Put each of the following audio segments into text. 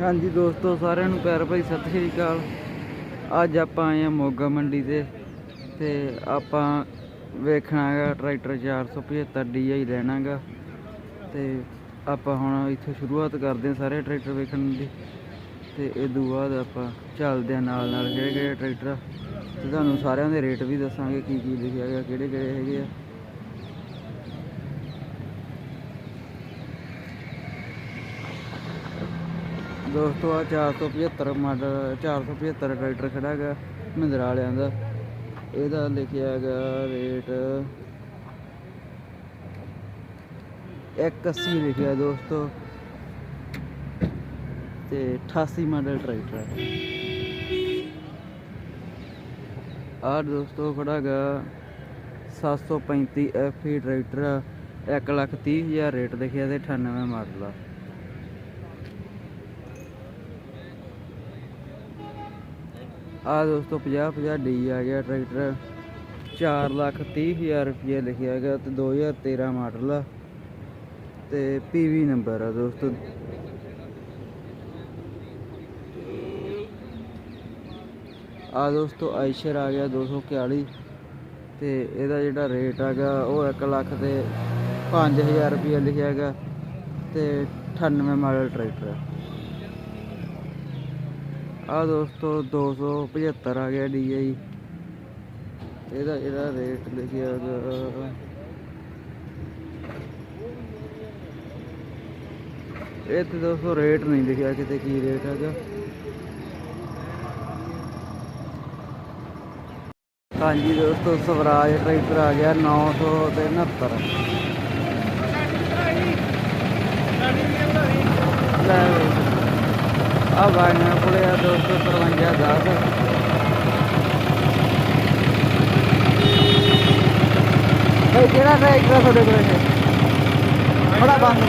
ਹਾਂਜੀ ਦੋਸਤੋ, ਸਾਰਿਆਂ ਨੂੰ ਪਿਆਰ ਭਾਈ ਸਤਿ ਸ਼੍ਰੀ ਅਕਾਲ। ਅੱਜ ਆਪਾਂ ਆਏ ਆ ਮੋਗਾ ਮੰਡੀ ਤੇ ਤੇ ਆਪਾਂ ਵੇਖਣਾ ਹੈਗਾ ਟਰੈਕਟਰ 475 DI ਲੈਣਾਗਾ ਤੇ ਆਪਾਂ ਹੁਣ ਇੱਥੋਂ ਸ਼ੁਰੂਆਤ ਕਰਦੇ ਹਾਂ ਸਾਰੇ ਟਰੈਕਟਰ ਵੇਖਣ ਦੀ। ਤੇ ਇਹ ਤੋਂ ਬਾਅਦ ਆਪਾਂ ਚੱਲਦੇ ਆ ਨਾਲ ਨਾਲ ਕਿਹੜੇ ਕਿਹੜੇ ਟਰੈਕਟਰ ਆ। ਤੇ ਤੁਹਾਨੂੰ ਸਾਰਿਆਂ ਦੇ ਰੇਟ ਵੀ ਦੱਸਾਂਗੇ ਕੀ ਕੀ ਲਿਖਿਆ ਹੈਗਾ ਕਿਹੜੇ ਕਿਹੜੇ ਹੈਗੇ ਆ। ਦੋਸਤੋ ਆ 475 ਮਾਡਲ 475 ਟਰੈਕਟਰ ਖੜਾ ਹੈਗਾ ਮਹਿੰਦਰਾ ਵਾਲਿਆਂ ਦਾ। ਇਹਦਾ ਲਿਖਿਆ ਹੈਗਾ ਰੇਟ 180 ਲਿਖਿਆ ਦੋਸਤੋ। ਤੇ 88 ਮਾਡਲ ਟਰੈਕਟਰ ਹੈ। ਆ ਦੋਸਤੋ ਖੜਾ ਹੈਗਾ 735 FE ਟਰੈਕਟਰ 1 ਲੱਖ 30 ਹਜ਼ਾਰ ਰੇਟ ਲਿਖਿਆ ਤੇ 98 ਮਾਡਲ ਆ। ਆ ਦੋਸਤੋ 50 50 ਡੀ ਆ ਗਿਆ ਟਰੈਕਟਰ। 4 ਲੱਖ 30 ਹਜ਼ਾਰ ਰੁਪਏ ਲਿਖਿਆ ਹੈਗਾ ਤੇ 2013 ਮਾਡਲ ਆ। ਤੇ ਪੀਵੀ ਨੰਬਰ ਆ ਦੋਸਤੋ। ਆ ਦੋਸਤੋ, ਆਇਸ਼ਰ ਆ ਗਿਆ 241 ਤੇ ਇਹਦਾ ਜਿਹੜਾ ਰੇਟ ਹੈਗਾ, ਉਹ 1 ਲੱਖ ਤੇ 5000 ਰੁਪਏ ਲਿਖਿਆ ਹੈਗਾ। ਤੇ 98 ਮਾਡਲ ਟਰੈਕਟਰ ਆ ਆ ਦੋਸਤੋ 275 ਆ ਗਿਆ DI ਇਹਦਾ ਇਹਦਾ ਰੇਟ ਲਿਖਿਆ ਹੈਗਾ ਇਹ ਤੇ ਦੋਸਤੋ ਰੇਟ ਨਹੀਂ ਲਿਖਿਆ ਕਿਤੇ ਕੀ ਰੇਟ ਹੈਗਾ ਹਾਂਜੀ ਦੋਸਤੋ, ਸਵਰਾਜ ਟਰੈਕਟਰ ਆ ਗਿਆ 969 ਲੈ ਆ ਗਾਇਨਾ ਕੋਲੇ ਆ 253 10 ਬਈ ਕਿਹੜਾ ਟਰੈਕਟਰ ਤੁਹਾਡੇ ਕੋਲੇ ਬੜਾ ਬੰਦ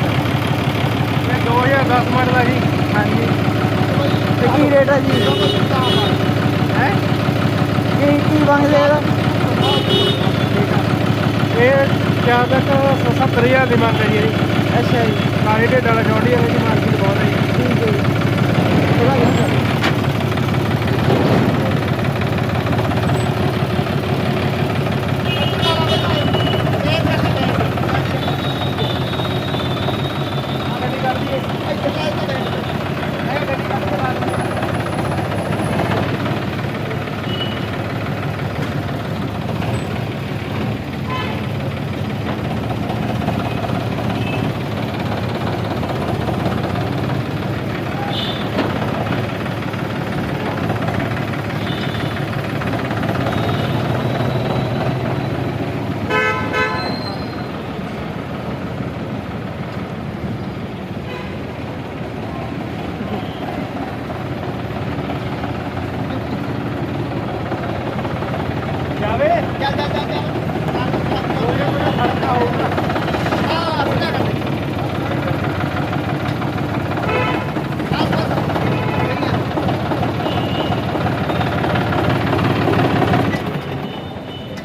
ਇਹ 2010 ਮਾਡਲ ਆ ਜੀ। ਹਾਂਜੀ। ਤੇ ਕੀ ਰੇਟ ਆ ਜੀ? ਹੈ? ਕੀ ਕੀ ਮੰਗਦੇ ਇਹਦਾ? ਇਹ ਜ਼ਿਆਦਾ ਤੱਕ 70000 ਦੀ ਮੰਗ ਹੈ ਜੀ। ਅੱਛਾ ਜੀ। ਕਾਲੇ ਢੇਡ ਵਾਲਾ ਜੌਂਡੀ ਵਾਲੇ ਦੀ ਮਾਰਕੀਟ ਬਹੁਤ ਹੈ ਜੀ ਠੀਕ ਹੈ ਜੀ ਥੋੜਾ ਜਿਹਾ ਜਾਵੇ ਚੱਲ ਚੱਲ ਚੱਲ ਖੜਕਾ ਹੋਊਗਾ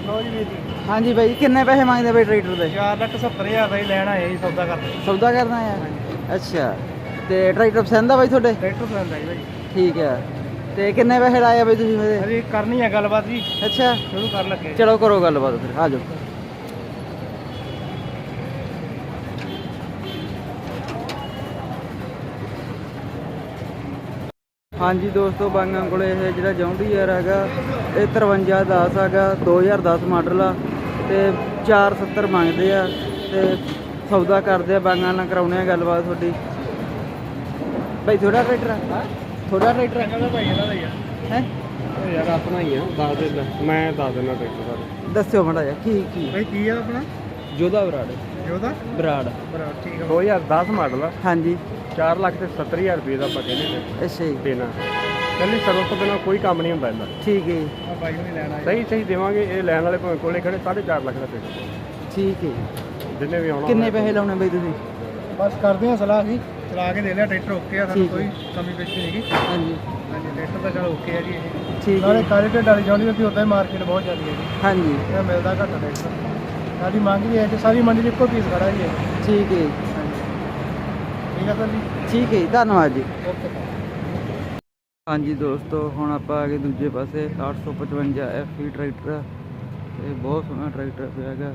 ਲੋ ਜੀ ਵੀਰ ਜੀ ਹਾਂਜੀ ਬਾਈ ਕਿੰਨੇ ਪੈਸੇ ਮੰਗਦੇ ਬਈ ਟਰੈਕਟਰ ਦੇ? 4 ਲੱਖ 70000 ਦਾ ਹੀ ਲੈਣਾ ਹੈ ਜੀ ਸੌਦਾ ਕਰਦੇ ਸੌਦਾ ਕਰਨਾ ਹੈ? ਅੱਛਾ ਤੇ ਟਰੈਕਟਰ ਪਸੰਦ ਆ ਬਾਈ ਤੁਹਾਡੇ? ਟਰੈਕਟਰ ਪਸੰਦ ਹੈ ਜੀ ਭਾਈ ਠੀਕ ਹੈ ਤੇ ਕਿੰਨੇ ਪੈਸੇ ਲਾਏ ਆ ਬਾਈ ਤੁਸੀਂ ਮੇਰੇ? ਹਜੇ ਕਰਨੀ ਹੈ ਗੱਲਬਾਤ ਜੀ। ਅੱਛਾ। ਸ਼ੁਰੂ ਕਰ ਲੱਗੇ। ਚਲੋ ਕਰੋ ਗੱਲਬਾਤ ਫਿਰ ਆ ਜਾਓ। ਹਾਂਜੀ ਦੋਸਤੋ ਬਾਂਗਾਂ ਕੋਲੇ ਇਹ ਜਿਹੜਾ ਜੌਂਡੀਅਰ ਹੈਗਾ ਇਹ 5310 ਹੈਗਾ 2010 ਮਾਡਲ ਆ। ਤੇ 470 ਮੰਗਦੇ ਆ ਤੇ ਸੌਦਾ ਕਰਦੇ ਆ ਬਾਂਗਾਂ ਨਾਲ ਕਰਾਉਣੇ ਆ ਗੱਲਬਾਤ ਤੁਹਾਡੀ। ਭਾਈ ਥੋੜਾ ਟਰੈਕਟਰ ਆ? ਥੋੜਾ ਟਰੈਕਟਰ ਟਰੈਕਟਰ ਦਾ ਭਾਈ ਇਹਨਾਂ ਦਾ ਹੀ ਆ। ਯਾਰ ਆਪਣਾ ਹੀ ਆ ਦੱਸ ਦੇ ਮੈਂ ਦੱਸ ਦਿੰਦਾ ਟਰੈਕਟਰ ਬਾਰੇ ਦੱਸਿਓ ਮੜਾ ਜਾ ਕੀ ਕੀ? ਭਾਈ ਕੀ ਆ ਆਪਣਾ? ਜੋਧਾ ਬਰਾੜ। ਜੋਦਾ ਬਰਾੜ। ਬਰਾ ਠੀਕ ਆ। 2010 ਮਾਡਲ ਆ। ਹਾਂਜੀ। 4 ਲੱਖ ਤੇ 70000 ਰੁਪਏ ਦਾ ਆਪਾਂ ਕਹਿੰਦੇ ਨੇ। ਅੱਛਾ ਜੀ। ਦੇਣਾ। ਕੱਲੀ ਸਰਵਿਸ ਤੋਂ ਬਿਨਾ ਕੋਈ ਕੰਮ ਨਹੀਂ ਹੁੰਦਾ ਇਹਦਾ ਠੀਕ ਹੈ ਜੀ, ਆ ਬਾਈ ਨੂੰ ਲੈਣਾ ਸਹੀ ਸਹੀ ਦੇਵਾਂਗੇ ਇਹ ਲੈਣ ਵਾਲੇ ਭਾਵੇਂ ਕੋਲੇ ਖੜੇ 4.5 ਲੱਖ ਦਾ ਪੇਟ ਠੀਕ ਹੈ ਜੀ। ਜਿੰਨੇ ਵੀ ਆਉਣਾ ਕਿੰਨੇ ਪੈਸੇ ਲਾਉਣੇ ਬਈ ਤੁਸੀਂ? ਬਸ ਕਰਦੇ ਹਾਂ ਸਲਾਹ ਅਸੀਂ ਚਲਾ ਕੇ ਦੇ ਲਿਆ ਟਰੈਕਟਰ ਓਕੇ ਆ ਸਾਨੂੰ ਕੋਈ ਕਮੀ ਪੇਸ਼ੀ ਨਹੀਂ ਹੈਗੀ। ਹਾਂਜੀ। ਹਾਂਜੀ ਟਰੈਕਟਰ ਤਾਂ ਚਲੋ ਓਕੇ ਆ ਜੀ ਇਹ। ਠੀਕ ਨਾਲੇ ਹੈ ਕਾਲੇ ਢੇਡ ਵਾਲੀ ਜੌਂਡੀ ਦੀ ਉਦਾਂ ਹੀ ਮਾਰਕੀਟ ਬਹੁਤ ਚੱਲਦੀ ਹੈ ਜੀ। ਹਾਂਜੀ। ਇਹ ਮਿਲਦਾ ਘੱਟ ਟਰੈਕਟਰ। ਸਾਡੀ ਮੰਗ ਵੀ ਹੈ ਕਿ ਸਾਰੀ ਮੰਡੀ 'ਚ ਇੱਕੋ ਪੀਸ ਖੜਾ ਜੀ ਇਹ। ਠੀਕ ਹੈ ਜੀ, ਹਾਂਜੀ। ਠੀਕ ਆ ਸਰ ਜੀ। ਠੀਕ ਹੈ ਜੀ, ਧੰਨਵਾਦ ਜੀ। ਓਕੇ ਹਾਂਜੀ ਦੋਸਤੋ, ਹੁਣ ਆਪਾਂ ਆ ਗਏ ਦੂਜੇ ਪਾਸੇ। 855 ਐਫਈ ਟਰੈਕਟਰ ਇਹ ਬਹੁਤ ਸੋਹਣਾ ਟਰੈਕਟਰ ਪਿਆ ਹੈਗਾ।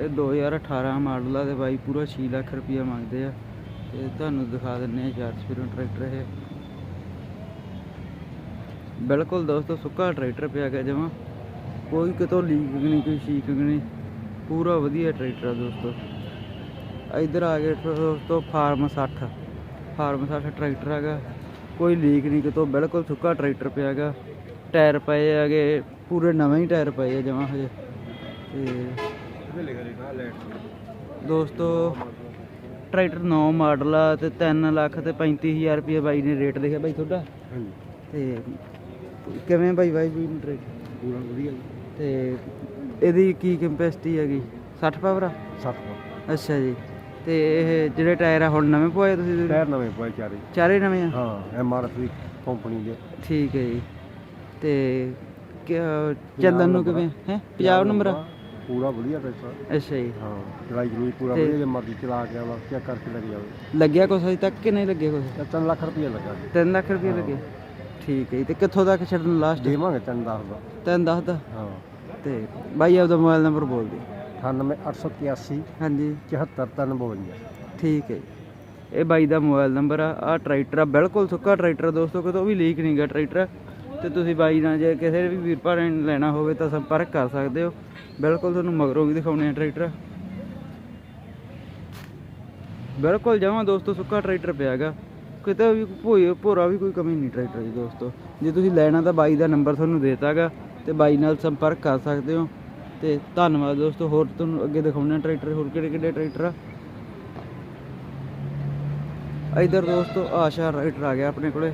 ਇਹ 2018 ਮਾਡਲ ਆ ਤੇ ਬਾਈ ਪੂਰਾ 6 ਲੱਖ ਰੁਪਇਆ ਮੰਗਦੇ ਆ। ਤੇ ਤੁਹਾਨੂੰ ਦਿਖਾ ਦਿੰਨੇ ਆ ਚਾਰ ਸਪੀਡਰ ਟਰੈਕਟਰ ਇਹ। ਬਿਲਕੁਲ ਦੋਸਤੋ, ਸੁੱਕਾ ਟਰੈਕਟਰ ਪਿਆ ਗਿਆ ਜਮਾ। ਕੋਈ ਕਿਤੋਂ ਲੀਕ ਨਹੀਂ, ਕੋਈ ਸ਼ੀਕ ਨਹੀਂ। ਪੂਰਾ ਵਧੀਆ ਟਰੈਕਟਰ ਆ ਦੋਸਤੋ। ਇੱਧਰ ਆ ਗਏ ਦੋਸਤੋ, ਫਾਰਮ 60 ਫਾਰਮ 60 ਟਰੈਕਟਰ ਹੈਗਾ। ਕੋਈ ਲੀਕ ਨਹੀਂ ਕਿਤੋਂ ਬਿਲਕੁਲ ਸੁੱਕਾ ਟਰੈਕਟਰ ਪਿਆ ਹੈਗਾ। ਟਾਇਰ ਪਏ ਹੈਗੇ ਪੂਰੇ ਨਵੇਂ ਹੀ ਟਾਇਰ ਪਏ ਆ ਜਮਾ ਹਜੇ। ਤੇ ਦੋਸਤੋ ਟਰੈਕਟਰ 9 ਮਾਡਲ ਆ ਤੇ 3 ਲੱਖ ਤੇ 35000 ਰੁਪਏ ਬਾਈ ਨੇ ਰੇਟ ਲਿਖਿਆ ਬਾਈ ਤੁਹਾਡਾ। ਹਾਂਜੀ। ਤੇ ਕਿਵੇਂ ਬਾਈ ਬਾਈ ਵੀ ਟਰੈਕਟਰ ਪੂਰਾ ਵਧੀਆ ਤੇ ਇਹਦੀ ਕੀ ਕੰਪੈਸਿਟੀ ਹੈਗੀ? 60 ਪਾਵਰ ਆ? 60 ਅੱਛਾ ਜੀ। ਤੇ ਇਹ ਜਿਹੜੇ ਟਾਇਰ ਆ ਹੁਣ ਨਵੇਂ ਪਵਾਏ ਤੁਸੀਂ ਟਾਇਰ ਨਵੇਂ ਪਏ ਚਾਰੇ। ਚਾਰੇ ਨਵੇਂ ਆ? ਹਾਂ ਐਮ ਆਰ ਐਫ ਦੀ ਕੰਪਨੀ ਦੇ। ਠੀਕ ਹੈ ਜੀ। ਤੇ ਚੱਲਣ ਨੂੰ ਕਿਵੇਂ? ਹੈ? 50 ਨੰਬਰ ਆ? ਪੂਰਾ ਵਧੀਆ ਟਰੈਕਟਰ ਅੱਛਾ ਜੀ। ਹਾਂ ਚਲਾਈ ਜਰੂਰੀ ਪੂਰਾ ਤੇ- ਵਧੀਆ ਜੇ ਮਰਜ਼ੀ ਚਲਾ ਕੇ ਆਵਾ ਚੈੱਕ ਕਰਕੇ ਲੱਗ ਜਾਵੇ। ਲੱਗਿਆ ਕੁਛ ਅਜੇ ਤੱਕ ਕਿ ਨਹੀਂ ਲੱਗਿਆ ਕੁਛ? ਤਾਂ 3 ਲੱਖ ਰੁਪਏ ਲੱਗਾ ਜੀ। 3 ਲੱਖ ਰੁਪਏ ਲੱਗੇ? ਠੀਕ ਹੈ ਜੀ। ਤੇ ਕਿੱਥੋਂ ਤੱਕ ਛੱਡਣ ਲਾਸਟ ਦੇਵਾਂਗੇ ਤੈਨੂੰ ਦੱਸਦਾ ਤੈਨੂੰ ਦੱਸਦਾ ਹਾਂ। ਤੇ ਬਾਈ ਆਪਦਾ ਮੋਬਾਈਲ ਨੰਬਰ ਬੋਲ ਦੇ 98881 ਹਾਂਜੀ। 74352 ਠੀਕ ਹੈ ਜੀ। ਇਹ ਬਾਈ ਦਾ ਮੋਬਾਈਲ ਨੰਬਰ ਆ ਆ ਟਰੈਕਟਰ ਆ ਬਿਲਕੁਲ ਸੁੱਕਾ ਟਰੈਕਟਰ ਆ ਦੋਸਤੋ ਕਿਤੋਂ ਵੀ ਲੀਕ ਨਹੀਂਗਾ ਟਰੈਕਟਰ। ਤੇ ਤੁਸੀਂ ਬਾਈ ਨਾਲ ਜੇ ਕਿਸੇ ਵੀ ਵੀਰ ਭਰਾ ਨੇ ਲੈਣਾ ਹੋਵੇ ਤਾਂ ਸੰਪਰਕ ਕਰ ਸਕਦੇ ਹੋ। ਬਿਲਕੁਲ ਤੁਹਾਨੂੰ ਮਗਰੋਂ ਵੀ ਦਿਖਾਉਣੇ ਆ ਟਰੈਕਟਰ। ਬਿਲਕੁਲ ਜਮਾਂ ਦੋਸਤੋ ਸੁੱਕਾ ਟਰੈਕਟਰ ਪਿਆ ਹੈਗਾ ਕਿਤੇ ਵੀ ਭੋਏ ਭੋਰਾ ਵੀ ਕੋਈ ਕਮੀ ਨਹੀਂ ਟਰੈਕਟਰ ਦੀ ਦੋਸਤੋ। ਜੇ ਤੁਸੀਂ ਲੈਣਾ ਤਾਂ ਬਾਈ ਦਾ ਨੰਬਰ ਤੁਹਾਨੂੰ ਦੇਤਾਗਾ ਤੇ ਬਾਈ ਨਾਲ ਸੰਪਰਕ ਕਰ ਸਕਦੇ ਹੋ। ਤੇ ਧੰਨਵਾਦ ਦੋਸਤੋ, ਹੋਰ ਤੁਹਾਨੂੰ ਅੱਗੇ ਦਿਖਾਉਣੇ ਆ ਟਰੈਕਟਰ, ਹੋਰ ਕਿਹੜੇ ਕਿਹੜੇ ਟਰੈਕਟਰ ਆ। ਇਧਰ ਦੋਸਤੋ, ਆਸ਼ਾ ਰਾਈਡਰ ਆ ਗਿਆ ਆਪਣੇ ਕੋਲੇ।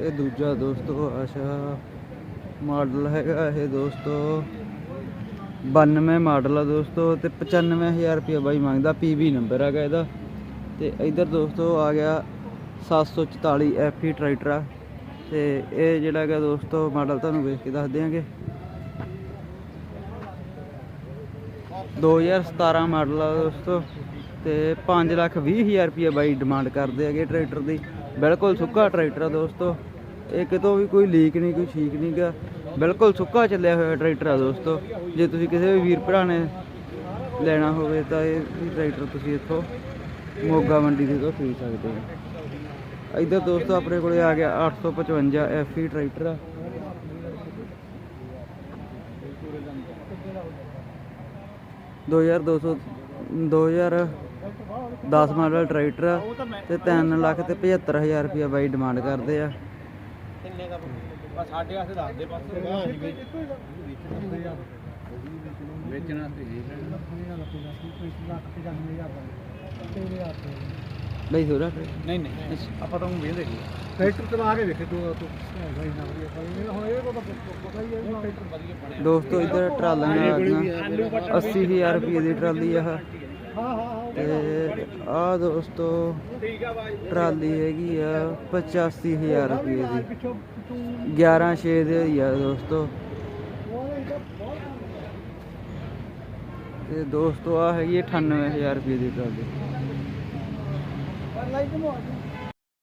ਇਹ ਦੂਜਾ ਦੋਸਤੋ, ਆਸ਼ਾ ਮਾਡਲ ਹੈਗਾ ਇਹ ਦੋਸਤੋ। 92 ਮਾਡਲ ਆ ਦੋਸਤੋ ਤੇ 95000 ਰੁਪਏ ਬਾਈ ਮੰਗਦਾ ਪੀਬੀ ਨੰਬਰ ਹੈਗਾ ਇਹਦਾ। ਤੇ ਇਧਰ ਦੋਸਤੋ ਆ ਗਿਆ 744 ਐਫਈ ਟਰੈਕਟਰ ਆ। ਤੇ ਇਹ ਜਿਹੜਾ ਹੈਗਾ ਦੋਸਤੋ, ਮਾਡਲ ਤੁਹਾਨੂੰ ਵੇਖ ਕੇ ਦੱਸ ਦਿਆਂਗੇ। 2017 ਮਾਡਲ ਆ ਦੋਸਤੋ, ਤੇ 5 ਲੱਖ 20 ਹਜ਼ਾਰ ਰੁਪਏ ਬਾਈ ਡਿਮਾਂਡ ਕਰਦੇ ਹੈਗੇ ਟਰੈਕਟਰ ਦੀ। ਬਿਲਕੁਲ ਸੁੱਕਾ ਟਰੈਕਟਰ ਆ ਦੋਸਤੋ। ਇਹ ਕਿਤੋਂ ਵੀ ਕੋਈ ਲੀਕ ਨਹੀਂ, ਕੋਈ ਠੀਕ ਨਹੀਂਗਾ ਬਿਲਕੁਲ ਸੁੱਕਾ ਚੱਲਿਆ ਹੋਇਆ ਟਰੈਕਟਰ ਆ ਦੋਸਤੋ। ਜੇ ਤੁਸੀਂ ਕਿਸੇ ਵੀ ਵੀਰ ਭਰਾ ਨੇ ਲੈਣਾ ਹੋਵੇ ਤਾਂ ਇਹ ਟਰੈਕਟਰ ਤੁਸੀਂ ਇੱਥੋਂ ਮੋਗਾ ਮੰਡੀ ਦੇ ਤੋਂ ਖਰੀਦ ਸਕਦੇ ਹੋ। ਇੱਧਰ ਦੋਸਤੋ ਆਪਣੇ ਕੋਲੇ ਆ ਗਿਆ 855 ਐਫਈ ਟਰੈਕਟਰ ਆ। ਦੋ ਹਜ਼ਾਰ ਦੋ ਸੌ ਦੋ ਹਜ਼ਾਰ 10 ਮਾਡਲ ਟਰੈਕਟਰ ਆ ਤੇ 3 ਲੱਖ ਤੇ 75000 ਰੁਪਇਆ ਬਾਈ ਡਿਮਾਂਡ ਕਰਦੇ ਆ। ਸਾਡੇ ਵਾਸਤੇ ਦੱਸ ਦੇ ਪਾਸੇ ਵੇਚਣਾ ਤੇ ਬਈ ਹੋਰਾ ਨਹੀਂ ਨਹੀਂ ਆਪਾਂ ਤਾਂ ਉਹ ਵੇਖਦੇ ਟਰੈਕਟਰ ਚਲਾ ਕੇ ਵੇਖੇ ਤੂੰ। ਤੂੰ ਹੁਣ ਇਹ ਤਾਂ ਪਤਾ ਹੀ ਹੈ। ਟਰੈਕਟਰ ਵਧੀਆ ਬਣਿਆ। ਦੋਸਤੋ ਇੱਧਰ ਟਰਾਲੀਆਂ ਆ ਗਈਆਂ 80000 ਰੁਪਏ ਦੀ ਟਰਾਲੀ ਆ ਆਹ। ਹਾਂ ਹਾਂ ਤੇ ਆ ਦੋਸਤੋ ਟਰਾਲੀ ਹੈਗੀ ਆ 85000 ਰੁਪਏ ਦੀ। ਪਿੱਛੋਂ ਤੂੰ 11 6 ਦੇ ਹੀ ਆ ਦੋਸਤੋ। ਤੇ ਦੋਸਤੋ ਆ ਹੈਗੀ ਹੈ 98000 ਰੁਪਏ ਦੀ ਟਰਾਲੀ।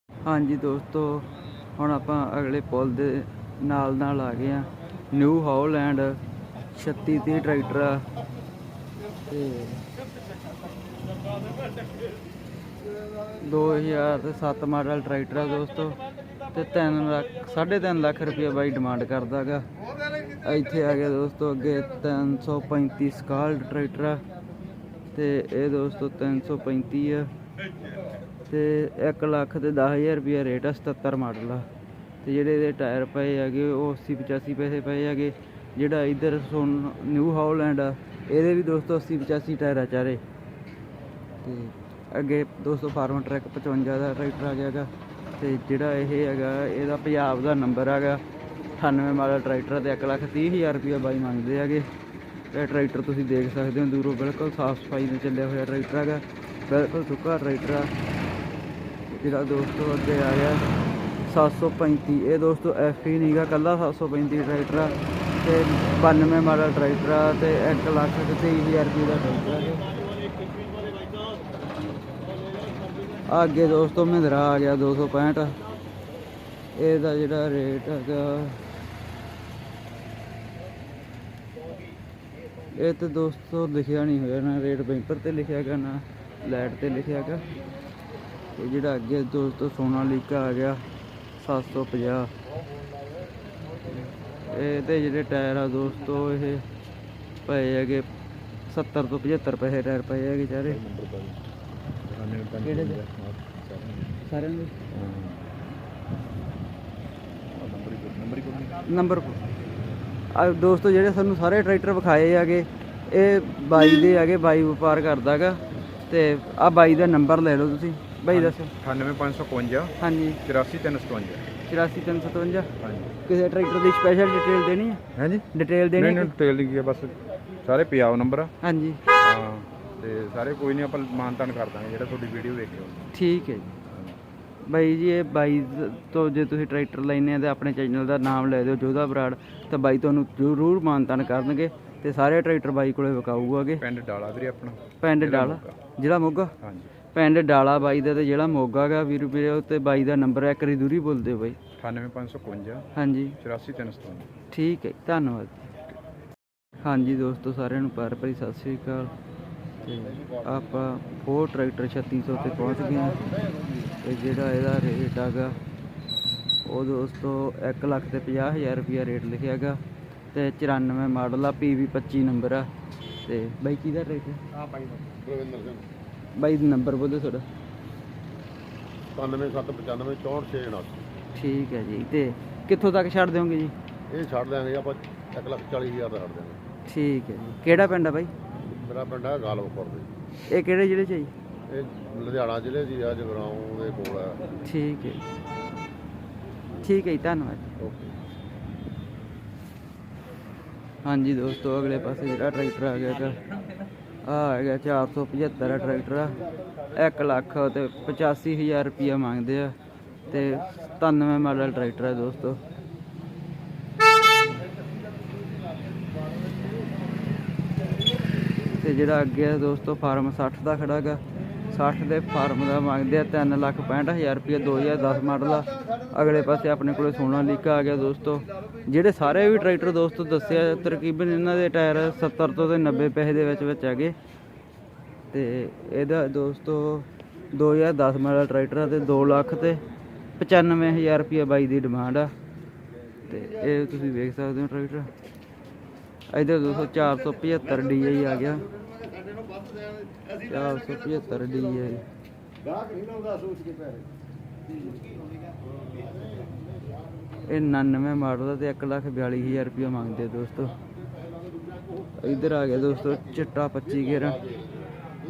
ਹਾਂਜੀ ਦੋਸਤੋ, ਹੁਣ ਆਪਾਂ ਅਗਲੇ ਪੁਲ ਦੇ ਨਾਲ ਨਾਲ ਆ ਗਏ ਆ ਨਿਊ ਹਾਲੈਂਡ 3630 ਟਰੈਕਟਰ ਆ। ਤੇ 2007 ਮਾਡਲ ਟਰੈਕਟਰ ਆ ਦੋਸਤੋ। ਤੇ 3 ਲੱਖ 3.5 ਲੱਖ ਰੁਪਏ ਬਾਈ ਡਿਮਾਂਡ ਕਰਦਾਗਾ। ਇੱਥੇ ਆ ਗਿਆ ਦੋਸਤੋ ਅੱਗੇ 335 ਸਕਾਲਡ ਟਰੈਕਟਰ ਆ। ਤੇ ਇਹ ਦੋਸਤੋ 335 ਆ। ਤੇ 1 ਲੱਖ ਤੇ 10000 ਰੁਪਏ ਰੇਟ ਆ 77 ਮਾਡਲ ਆ। ਤੇ ਜਿਹੜੇ ਇਹਦੇ ਟਾਇਰ ਪਏ ਹੈਗੇ, ਉਹ 80 85 ਪੈਸੇ ਪਏ ਹੈਗੇ। ਜਿਹੜਾ ਇਧਰ ਸੋਨ ਨਿਊ ਹਾਲੈਂਡ ਆ, ਇਹਦੇ ਵੀ ਦੋਸਤੋ 80 85 ਟਾਇਰ ਆ ਚਾਰੇ। ਤੇ ਅੱਗੇ ਦੋਸਤੋ ਫਾਰਮ ਟਰੈਕ 55 ਦਾ ਟਰੈਕਟਰ ਆ ਗਿਆ ਹੈਗਾ। ਤੇ ਜਿਹੜਾ ਇਹ ਹੈਗਾ, ਇਹਦਾ ਪੰਜਾਬ ਦਾ ਨੰਬਰ ਹੈਗਾ। 98 ਮਾਡਲ ਟਰੈਕਟਰ ਤੇ 1 ਲੱਖ 30 ਹਜ਼ਾਰ ਰੁਪਏ ਬਾਈ ਮੰਗਦੇ ਹੈਗੇ। ਇਹ ਟਰੈਕਟਰ ਤੁਸੀਂ ਦੇਖ ਸਕਦੇ ਹੋ, ਦੂਰੋਂ ਬਿਲਕੁਲ ਸਾਫ਼ ਸਫ਼ਾਈ ਨਾਲ ਚੱਲਿਆ ਹੋਇਆ ਟਰੈਕਟਰ ਹੈਗਾ। ਬਿਲਕੁਲ ਸੁੱਕਾ ਟਰੈਕਟਰ ਆ। ਜਿਹੜਾ ਦੋਸਤੋ ਅੱਗੇ ਆ ਗਿਆ 735 ਇਹ ਦੋਸਤੋ ਐਫ ਹੀ ਨਹੀਂਗਾ ਕੱਲਾ 735 ਟਰੈਕਟਰ ਆ ਤੇ 92 ਮਾਡਲ ਟਰੈਕਟਰ ਆ ਤੇ 1 ਲੱਖ ਤੇ 23000 ਰੁਪਏ ਦਾ ਟਰੈਕਟਰ ਆ ਅੱਗੇ ਦੋਸਤੋ ਮਹਿੰਦਰਾ ਆ ਗਿਆ 265 ਇਹਦਾ ਜਿਹੜਾ ਰੇਟ ਹੈਗਾ, ਇਹ ਤੇ ਦੋਸਤੋ ਲਿਖਿਆ ਨਹੀਂ ਹੋਇਆ ਨਾ, ਰੇਟ ਬੈਂਪਰ ਤੇ ਲਿਖਿਆ ਹੈਗਾ ਨਾ ਲਾਈਟ ਤੇ ਲਿਖਿਆ ਹੈਗਾ। ਤੇ ਜਿਹੜਾ ਅੱਗੇ ਦੋਸਤੋ ਸੋਨਾ ਲੀਕਾ ਆ ਗਿਆ 750 ਇਹ ਤੇ ਜਿਹੜੇ ਟਾਇਰ ਆ ਦੋਸਤੋ, ਇਹ ਪਏ ਹੈਗੇ 70 ਤੋਂ 75 ਪੈਸੇ ਟਾਇਰ ਪਏ ਹੈਗੇ ਚਾਰੇ। ਕਿਹੜੇ ਦੇ? ਸਾਰਿਆਂ ਦੇ? ਨੰਬਰ ਆ ਦੋਸਤੋ, ਜਿਹੜੇ ਸਾਨੂੰ ਸਾਰੇ ਟਰੈਕਟਰ ਵਿਖਾਏ ਹੈਗੇ, ਇਹ ਬਾਈ ਦੇ ਹੈਗੇ, ਬਾਈ ਵਪਾਰ ਕਰਦਾਗਾ ਤੇ ਆ ਬਾਈ ਦਾ ਨੰਬਰ ਲੈ ਲਓ ਤੁਸੀਂ। ਬਾਈ ਦੱਸੋ। 98552 ਹਾਂਜੀ। 84357 84357 ਹਾਂਜੀ। ਕਿਸੇ ਟਰੈਕਟਰ ਦੀ ਸਪੈਸ਼ਲ ਡਿਟੇਲ ਦੇਣੀ ਹੈ ਹਾਂਜੀ। ਡਿਟੇਲ ਦੇਣੀ ਨਹੀਂ ਹੈ? ਨਹੀਂ ਬਸ ਸਾਰੇ ਪਿਆਓ ਨੰਬਰ ਆ। ਹਾਂਜੀ। ਹਾਂ ਤੇ ਸਾਰੇ ਕੋਈ ਨਹੀਂ ਆਪਾਂ ਮਾਨਤਾਨ ਕਰ ਦਾਂਗੇ ਜਿਹੜਾ ਤੁਹਾਡੀ ਵੀਡੀਓ ਦੇਖਿਓ ਠੀਕ ਹੈ ਜੀ। ਬਾਈ ਜੀ ਇਹ ਬਾਈ ਤੋਂ ਜੇ ਤੁਸੀਂ ਟਰੈਕਟਰ ਲੈਣੇ ਆ ਤੇ ਆਪਣੇ ਚੈਨਲ ਦਾ ਨਾਮ ਲੈ ਦਿਓ ਜੋਧਾ ਬਰਾੜ ਤਾਂ ਬਾਈ ਤੁਹਾਨੂੰ ਜ਼ਰੂਰ ਮਾਨਤਾਨ ਕਰਨਗੇ ਤੇ ਸਾਰੇ ਟਰੈਕਟਰ ਬਾਈ ਕੋਲੇ ਵਿਕਾਊਗੇ ਪਿੰਡ ਡਾਲਾ ਵੀਰੇ ਆਪਣਾ। ਪਿੰਡ ਡਾਲਾ। ਜ਼ਿਲ੍ਹਾ ਮੋਗਾ? ਹਾਂਜੀ। ਪਿੰਡ ਡਾਲਾ ਬਾਈ ਦਾ ਤੇ ਜਿਹੜਾ ਮੋਗਾ ਗਾ ਵੀਰ ਵੀਰੇ ਉੱਤੇ ਬਾਈ ਦਾ ਨੰਬਰ ਹੈ ਕਰੀ ਦੂਰੀ ਬੋਲਦੇ ਬਾਈ। 98552 ਹਾਂਜੀ। 84357 ਠੀਕ ਹੈ ਧੰਨਵਾਦ ਹਾਂਜੀ ਦੋਸਤੋ ਸਾਰਿਆਂ ਨੂੰ ਪਿਆਰ ਭਰੀ ਸਤਿ ਸ੍ਰੀ ਅਕਾਲ। ਤੇ ਆਪਾਂ ਫੋਰ ਟਰੈਕਟਰ 3600 ਤੇ ਪਹੁੰਚ ਗਏ ਹਾਂ। ਤੇ ਜਿਹੜਾ ਇਹਦਾ ਰੇਟ ਹੈਗਾ ਉਹ ਦੋਸਤੋ 1 ਲੱਖ ਤੇ 50000 ਰੁਪਿਆ ਰੇਟ ਲਿਖਿਆ ਹੈਗਾ। ਤੇ 94 ਮਾਡਲ ਆ PV 25 ਨੰਬਰ ਆ। ਤੇ ਬਾਈ ਕਿਹਦਾ ਟਰੈਕਟਰ ਆ ਬਾਈ ਪ੍ਰਵਿੰਦਰ ਸਿੰਘ। ਬਾਈ ਨੰਬਰ ਬੋਲੋ ਤੁਹਾਡਾ। 9795 64 ਠੀਕ ਹੈ ਜੀ ਤੇ ਕਿੱਥੋਂ ਤੱਕ ਛੱਡ ਦਿਓਗੇ ਜੀ? ਇਹ ਛੱਡ ਦਿਆਂਗੇ ਆਪਾਂ 1 ਲੱਖ 40 ਹਜ਼ਾਰ ਦਾ ਛੱਡ ਦਿਆਂਗੇ। ਠੀਕ ਹੈ ਜੀ। ਕਿਹੜਾ ਪਿੰਡ ਆ ਬਾਈ? ਮੇਰਾ ਪਿੰਡ ਹੈ ਗਾਲਵਪੁਰ ਦੇ। ਇਹ ਕਿਹੜੇ ਜ਼ਿਲ੍ਹੇ ਚ ਹੈ ਜੀ? ਇਹ ਲੁਧਿਆਣਾ ਜ਼ਿਲ੍ਹੇ ਦੀ ਆ ਜਗਰਾਉਂ ਦੇ ਕੋਲ ਹੈ ਠੀਕ ਹੈ ਠੀਕ ਹੈ ਜੀ ਧੰਨਵਾਦ ਜੀ। ਓਕੇ। ਹਾਂਜੀ ਦੋਸਤੋ ਅਗਲੇ ਪਾਸੇ ਜਿਹੜਾ ਟਰੈਕਟਰ ਆ ਗਿਆ ਹੈਗਾ ਆ ਹੈਗਾ 475 ਦਾ ਟਰੈਕਟਰ ਆ। 1 ਲੱਖ ਤੇ 85000 ਰੁਪਇਆ ਮੰਗਦੇ ਆ ਤੇ 97 ਮਾਡਲ ਟਰੈਕਟਰ ਹੈ ਦੋਸਤੋ। ਤੇ ਜਿਹੜਾ ਅੱਗੇ ਆ ਦੋਸਤੋ, ਫਾਰਮ 60 ਦਾ ਖੜਾ ਹੈਗਾ 60 ਦੇ ਫਾਰਮ ਦਾ ਮੰਗਦੇ ਆ 3 ਲੱਖ 65000 ਰੁਪਇਆ 2010 ਮਾਡਲ ਆ। ਅਗਲੇ ਪਾਸੇ ਆਪਣੇ ਕੋਲੇ ਸੋਨਾ ਲੀਕਾ ਆ ਗਿਆ ਦੋਸਤੋ। ਜਿਹੜੇ ਸਾਰੇ ਵੀ ਟਰੈਕਟਰ ਦੋਸਤੋ ਦੱਸਿਆ ਤਕਰੀਬਨ ਇਹਨਾਂ ਦੇ ਟਾਇਰ 70 ਤੋਂ ਤੇ 90 ਪੈਸੇ ਦੇ ਵਿੱਚ ਵਿੱਚ ਹੈਗੇ। ਤੇ ਇਹਦਾ ਦੋਸਤੋ 2010 ਮਾਡਲ ਟਰੈਕਟਰ ਆ ਤੇ 2 ਲੱਖ ਤੇ 95000 ਰੁਪਇਆ ਬਾਈ ਦੀ ਡਿਮਾਂਡ ਆ। ਤੇ ਇਹ ਤੁਸੀਂ ਵੇਖ ਸਕਦੇ ਹੋ ਟਰੈਕਟਰ। ਇਹਦੇ ਦੋਸਤੋ 475 DI ਆ ਗਿਆ। 475 DI ਗਾਹਕ ਨਹੀਂ ਲਾਉਂਦਾ ਸੋਚ ਕੇ ਪੈਸੇ ਇਹ 99 ਮਾਡਲ ਤੇ 1 ਲੱਖ 42000 ਰੁਪਇਆ ਮੰਗਦੇ ਦੋਸਤੋ। ਇੱਧਰ ਆ ਗਿਆ ਦੋਸਤੋ ਚਿੱਟਾ 25 ਗੇਰਾਂ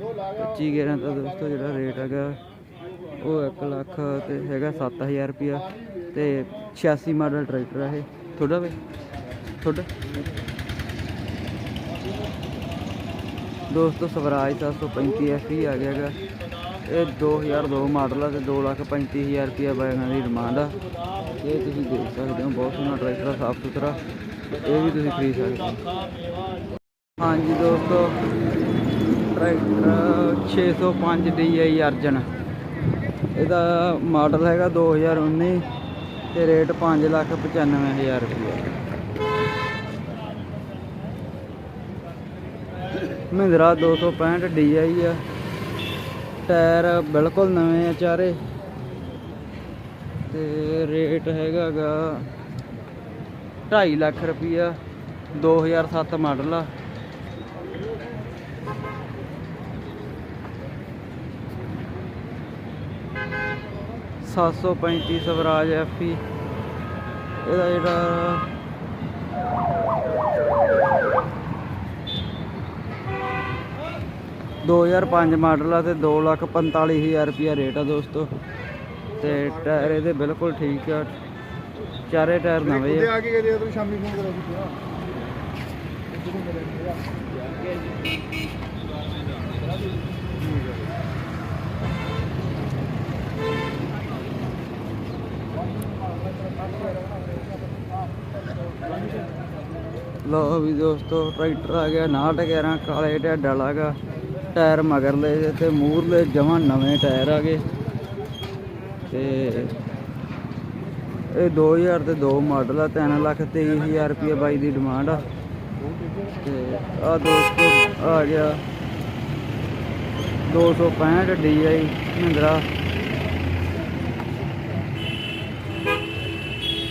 25 ਗੇਰਾਂ ਦਾ ਦੋਸਤੋ ਜਿਹੜਾ ਰੇਟ ਹੈਗਾ ਉਹ 1 ਲੱਖ ਤੇ ਹੈਗਾ 7000 ਰੁਪਇਆ। ਤੇ 86 ਮਾਡਲ ਟਰੈਕਟਰ ਆ ਇਹ। ਤੁਹਾਡਾ ਵੇ ਤੁਹਾਡਾ? ਦੋਸਤੋ, ਸਵਰਾਜ 735 FE ਆ ਗਿਆ ਹੈਗਾ। ਇਹ 2002 ਮਾਡਲ ਆ ਤੇ 2 ਲੱਖ 35000 ਰੁਪਇਆ ਬਾਇਆਂ ਦੀ ਡਿਮਾਂਡ ਆ। ਇਹ ਤੁਸੀਂ ਦੇਖ ਸਕਦੇ ਹੋ, ਬਹੁਤ ਸੋਹਣਾ ਟਰੈਕਟਰ ਆ, ਸਾਫ਼ ਸੁਥਰਾ। ਇਹ ਵੀ ਤੁਸੀਂ ਖਰੀਦ ਸਕਦੇ ਹੋ। ਹਾਂਜੀ ਦੋਸਤੋ ਟਰੈਕਟਰ 605 DI ਅਰਜਨ। ਇਹਦਾ ਮਾਡਲ ਹੈਗਾ 2019 ਤੇ ਰੇਟ 5 ਲੱਖ 95000 ਰੁਪਇਆ। ਮਹਿੰਦਰਾ 265 DI ਆ। ਟਾਇਰ ਬਿਲਕੁਲ ਨਵੇਂ ਆ ਚਾਰੇ। ਤੇ ਰੇਟ ਹੈਗਾਗਾ 2.5 ਲੱਖ ਰੁਪਈਆ 2007 ਮਾਡਲ ਆ। ਸੱਤ ਸੌ ਪੈਂਤੀ ਸਵਰਾਜ ਐਫੀ ਇਹਦਾ ਜਿਹੜਾ ਦੋ ਹਜ਼ਾਰ ਪੰਜ ਮਾਡਲ ਆ ਤੇ ਦੋ ਲੱਖ ਪੰਤਾਲੀ ਹਜ਼ਾਰ ਰੁਪਿਆ ਰੇਟ ਆ ਦੋਸਤੋ। ਤੇ ਟਾਇਰ ਇਹਦੇ ਬਿਲਕੁਲ ਠੀਕ ਆ। ਚਾਰੇ ਟਾਇਰ ਨਵੇਂ ਆ। ਲਓ ਵੀ ਦੋਸਤੋ ਟਰੈਕਟਰ ਆ ਗਿਆ 911 ਕਾਲੇ ਢੱਡ ਵਾਲਾ ਗਾ। ਟਾਇਰ ਮਗਰਲੇ ਤੇ ਮੂਰਲੇ ਜਮਾਂ ਨਵੇਂ ਟਾਇਰ ਆ ਗਏ। ਤੇ ਇਹ 2000 ਤੇ 2 ਮਾਡਲ ਆ 3 ਲੱਖ 23000 ਰੁਪਏ ਬਾਈ ਦੀ ਡਿਮਾਂਡ ਆ। ਤੇ ਆ ਦੋਸਤੋ ਆ ਗਿਆ 265 DI ਮਹਿੰਦਰਾ।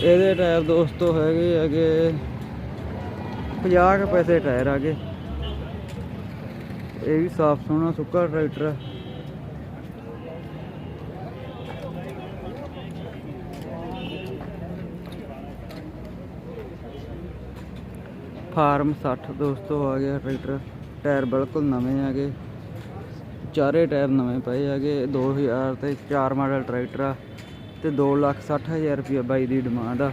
ਇਹਦੇ ਟਾਇਰ ਦੋਸਤੋ ਹੈਗੇ ਹੈਗੇ 50 ਕੁ ਪੈਸੇ ਟਾਇਰ ਆ ਗਏ। ਇਹ ਵੀ ਸਾਫ਼ ਸੋਹਣਾ, ਸੁੱਕਾ ਟਰੈਕਟਰ ਆ। ਫਾਰਮ 60 ਦੋਸਤੋ, ਆ ਗਿਆ ਟਰੈਕਟਰ। ਟਾਇਰ ਬਿਲਕੁਲ ਨਵੇਂ ਆ ਗਏ ਚਾਰੇ ਟਾਇਰ ਨਵੇਂ ਪਏ ਹੈਗੇ। 2000 ਤੇ 4 ਮਾਡਲ ਟਰੈਕਟਰ ਆ ਤੇ 2 ਲੱਖ 60 ਹਜ਼ਾਰ ਰੁਪਏ ਬਾਈ ਦੀ ਡਿਮਾਂਡ ਆ।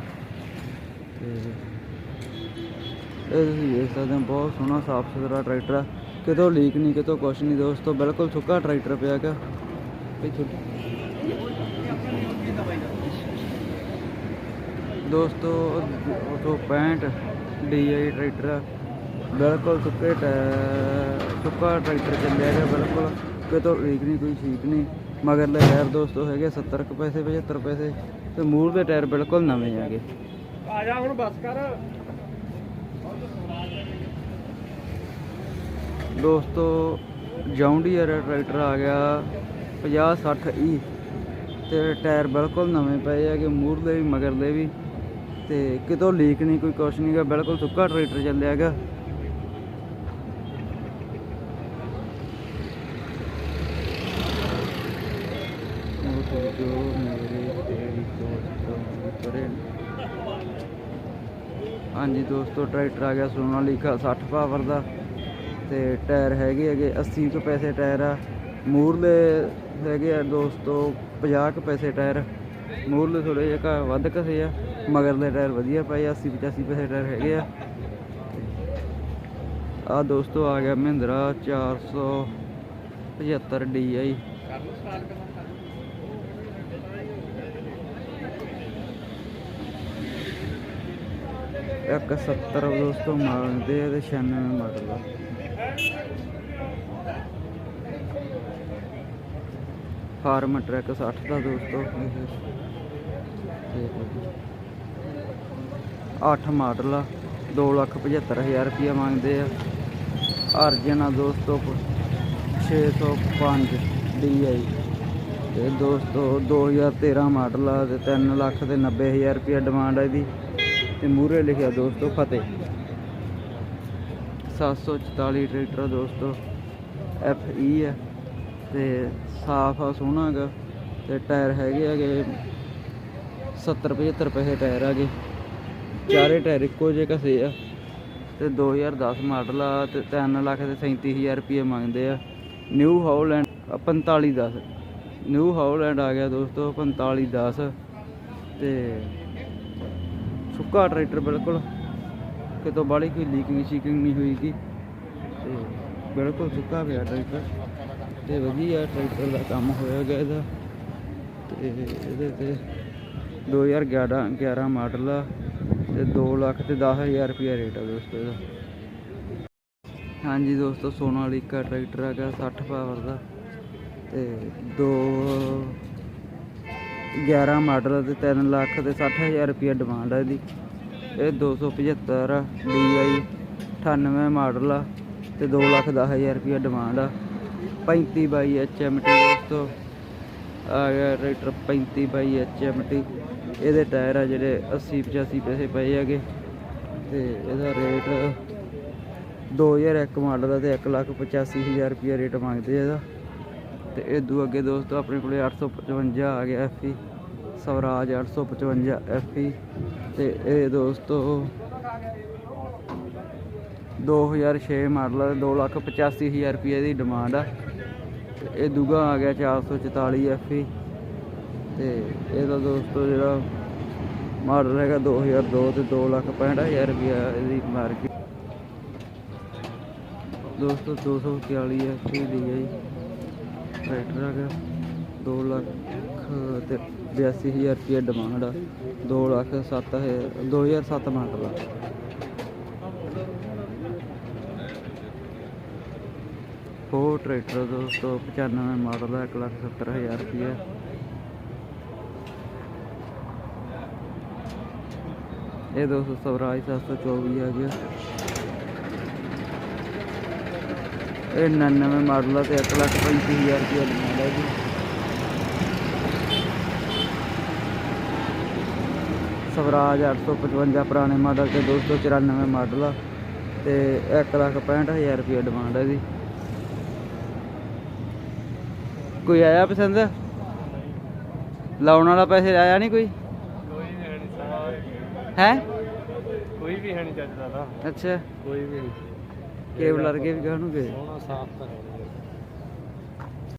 ਤੇ ਇਹ ਤੁਸੀਂ ਦੇਖ ਸਕਦੇ ਹੋ, ਬਹੁਤ ਸੋਹਣਾ, ਸਾਫ਼ ਸੁਥਰਾ ਟਰੈਕਟਰ ਆ। ਕਿਤੋਂ ਲੀਕ ਨਹੀਂ, ਕਿਤੋਂ ਕੁਛ ਨਹੀਂ ਦੋਸਤੋ ਬਿਲਕੁਲ ਸੁੱਕਾ ਟਰੈਕਟਰ ਪਿਆ ਹੈਗਾ। ਇੱਥੋਂ ਦੋਸਤੋ 265 DI ਟਰੈਕਟਰ ਬਿਲਕੁਲ ਸੁੱਕੇ ਟਾਇਰ ਸੁੱਕਾ ਟਰੈਕਟਰ ਚੱਲਿਆ ਗਿਆ ਬਿਲਕੁਲ। ਕਿਤੋਂ ਲੀਕ ਨਹੀਂ, ਕੋਈ ਠੀਕ ਨਹੀਂ। ਮਗਰਲੇ ਟਾਇਰ ਦੋਸਤੋ ਹੈਗੇ 70 ਕੁ ਪੈਸੇ 75 ਪੈਸੇ। ਤੇ ਮੂਰ ਦੇ ਟਾਇਰ ਬਿਲਕੁਲ ਨਵੇਂ ਹੈਗੇ। ਆ ਜਾ ਹੁਣ, ਬਸ ਕਰ। ਦੋਸਤੋ ਜੌਂਡੀਅਰ ਟਰੈਕਟਰ ਆ ਗਿਆ 50 60 ਈ ਤੇ ਟਾਇਰ ਬਿਲਕੁਲ ਨਵੇਂ ਪਏ ਹੈਗੇ ਮੂਰਲੇ ਵੀ, ਮਗਰ ਦੇ ਵੀ ਤੇ ਕਿਤੋਂ ਲੀਕ ਨਹੀਂ, ਕੋਈ ਕੁਛ ਨਹੀਂਗਾ ਬਿਲਕੁਲ ਸੁੱਕਾ ਟਰੈਕਟਰ ਚੱਲਿਆ ਹੈਗਾ। ਜੋ ਮੇਰੇ ਤੇਰੀ ਦੋਸਤੋਂ ਕਰੇ। ਹਾਂਜੀ ਦੋਸਤੋ, ਟਰੈਕਟਰ ਆ ਗਿਆ ਸੋਨਾਲੀਕਾ 60 ਪਾਵਰ ਦਾ। ਤੇ ਟਾਇਰ ਹੈਗੇ ਹੈਗੇ 80 ਕੁ ਪੈਸੇ ਟਾਇਰ ਆ। ਮੂਰਲੇ ਹੈਗੇ ਆ ਦੋਸਤੋ 50 ਕੁ ਪੈਸੇ ਟਾਇਰ। ਮੂਰਲੇ ਥੋੜੇ ਜਿਹਾ ਘੱਟ- ਵੱਧ ਕਸੇ ਆ, ਮਗਰਲੇ ਟਾਇਰ ਵਧੀਆ ਪਏ ਆ 80 85 ਪੈਸੇ ਟਾਇਰ ਹੈਗੇ ਆ। ਆ ਦੋਸਤੋ ਆ ਗਿਆ ਮਹਿੰਦਰਾ 475 DI ਇੱਕ 70 ਦੋਸਤੋ ਮਾਰਦੇ ਆ ਤੇ 96 ਮਾਡਲ ਆ। ਫਾਰਮ ਟਰੈਕ 60 ਦਾ ਦੋਸਤੋ। ਤੇ 8 ਮਾਡਲ ਆ 275000 ਰੁਪਇਆ ਮੰਗਦੇ ਆ। ਅਰਜਨ ਆ ਦੋਸਤੋ 605 DI ਤੇ ਦੋਸਤੋ 2013 ਮਾਡਲ ਆ ਤੇ 3 ਲੱਖ ਤੇ 90000 ਰੁਪਇਆ ਡਿਮਾਂਡ ਆ ਇਹਦੀ। ਤੇ ਮੂਰੇ ਲਿਖਿਆ ਦੋਸਤੋ, ਫਤਿਹ। 744 ਟਰੈਕਟਰ ਦੋਸਤੋ ਦੋਸਤੋ ਈ ਹੈ ਤੇ ਸਾਫ਼ ਆ, ਸੋਹਣਾ ਹੈਗਾ, ਤੇ ਟਾਇਰ ਹੈਗੇ ਹੈਗੇ 70 75 ਰੁਪਏ ਟਾਇਰ ਆਗੇ ਚਾਰੇ ਟਾਇਰ ਇੱਕੋ ਜਿਹੇ ਕਸੇ ਆ, ਤੇ 2010 ਮਾਡਲ ਆ, ਤੇ 3 ਲੱਖ ਤੇ 37000 ਰੁਪਏ ਮੰਗਦੇ ਆ। ਨਿਊ ਹਾਲੈਂਡ 4510 ਨਿਊ ਹਾਲੈਂਡ ਆ ਗਿਆ ਦੋਸਤੋ 4510 ਤੇ ਸੁੱਕਾ ਟਰੈਕਟਰ ਬਿਲਕੁਲ। ਕਿਤੋਂ ਬਾਹਲੀ ਕੋਈ ਲੀਕਿੰਗ ਸ਼ੀਕਿੰਗ ਨਹੀਂ ਹੋਈਗੀ। ਤੇ ਬਿਲਕੁਲ ਸੁੱਕਾ ਪਿਆ ਟਰੈਕਟਰ। ਤੇ ਵਧੀਆ ਟਰੈਕਟਰ ਦਾ ਕੰਮ ਹੋਇਆ ਗਿਆ ਇਹਦਾ। ਤੇ ਇਹਦੇ ਤੇ 2011 11 ਮਾਡਲ ਆ ਤੇ 2 ਲੱਖ ਤੇ 10000 ਰੁਪਇਆ ਰੇਟ ਆ ਦੋਸਤੋ ਇਹਦਾ। ਹਾਂਜੀ ਦੋਸਤੋ ਸੋਨਾਲੀਕਾ ਟਰੈਕਟਰ ਹੈਗਾ 60 ਪਾਵਰ ਦਾ। ਤੇ 2 11 ਮਾਡਲ ਤੇ 3 ਲੱਖ ਤੇ 60000 ਰੁਪਇਆ ਡਿਮਾਂਡ ਆ ਇਹਦੀ। ਇਹ 275 DI 98 ਮਾਡਲ ਆ ਤੇ 2 ਲੱਖ 10000 ਰੁਪਇਆ ਡਿਮਾਂਡ ਆ। 35 ਬਾਈ HMT ਦੋਸਤੋ। ਆ ਗਿਆ ਟਰੈਕਟਰ 35 ਬਾਈ HMT ਇਹਦੇ ਟਾਇਰ ਆ ਜਿਹੜੇ 80 85 ਪੈਸੇ ਪਏ ਹੈਗੇ। ਤੇ ਇਹਦਾ ਰੇਟ 2001 ਮਾਡਲ ਦਾ ਤੇ 1 ਲੱਖ 85000 ਰੁਪਇਆ ਰੇਟ ਮੰਗਦੇ ਆ ਇਹਦਾ। ਤੇ ਇਦੋਂ ਅੱਗੇ ਦੋਸਤੋ ਆਪਣੇ ਕੋਲੇ 855 ਆ ਗਿਆ FE ਸਵਰਾਜ 855 FE ਤੇ ਇਹ ਦੋਸਤੋ 2006 ਮਾਡਲ ਦਾ 2 ਲੱਖ 85000 ਰੁਪਏ ਦੀ ਡਿਮਾਂਡ ਆ। ਤੇ ਇਹ ਦੂਗਾ ਆ ਗਿਆ 444 FE ਤੇ ਇਹਦਾ ਦੋਸਤੋ ਜਿਹੜਾ ਮਾਡਲ ਹੈਗਾ 2002 ਤੇ 2 ਲੱਖ 65000 ਰੁਪਏ ਇਹਦੀ ਮਾਰਕੀਟ ਦੋਸਤੋ 241 FE ਦੀ ਹੈ ਜੀ। ਟਰੈਕਟਰ ਆ ਗਿਆ 2 ਲੱਖ ਤੇ ਬਿਆਸੀ 82000 ਰੁਪਏ ਡਿਮਾਂਡ ਆ 2 ਲੱਖ 7000 2007 ਮਾਡਲ ਆ ਹੋ ਟਰੈਕਟਰ ਦੋਸਤੋ 95 ਮਾਡਲ ਦਾ 1 ਲੱਖ 70000 ਰੁਪਏ ਇਹ ਦੋਸਤੋ ਸਵਰਾਜ 724 ਆ ਗਿਆ ਇਹ 99 ਮਾਡਲ ਦਾ ਤੇ 1 ਲੱਖ 35000 ਰੁਪਏ ਡਿਮਾਂਡ ਹੈ ਜੀ ਸਵਰਾਜ 855 ਪੁਰਾਣੇ ਮਾਡਲ ਤੇ 294 ਮਾਡਲ ਆ ਤੇ 1 ਲੱਖ 65000 ਰੁਪਏ ਡਿਮਾਂਡ ਹੈ ਜੀ ਕੋਈ ਆਇਆ ਪਸੰਦ? ਲਾਉਣ ਵਾਲਾ ਪੈਸੇ ਆਇਆ ਨਹੀਂ ਕੋਈ? ਕੋਈ ਵੀ ਹੈ ਨਹੀਂ ਹੈ? ਕੋਈ ਵੀ ਹੈ ਨਹੀਂ ਚੱਜਦਾ ਦਾ ਅੱਛਾ। ਕੋਈ ਵੀ ਕੇਬਲ ਲਰਗੇ ਵੀ ਕਾਹਨੂੰ ਗਏ? ਸੋਹਣਾ ਸਾਫ਼ ਹੈ।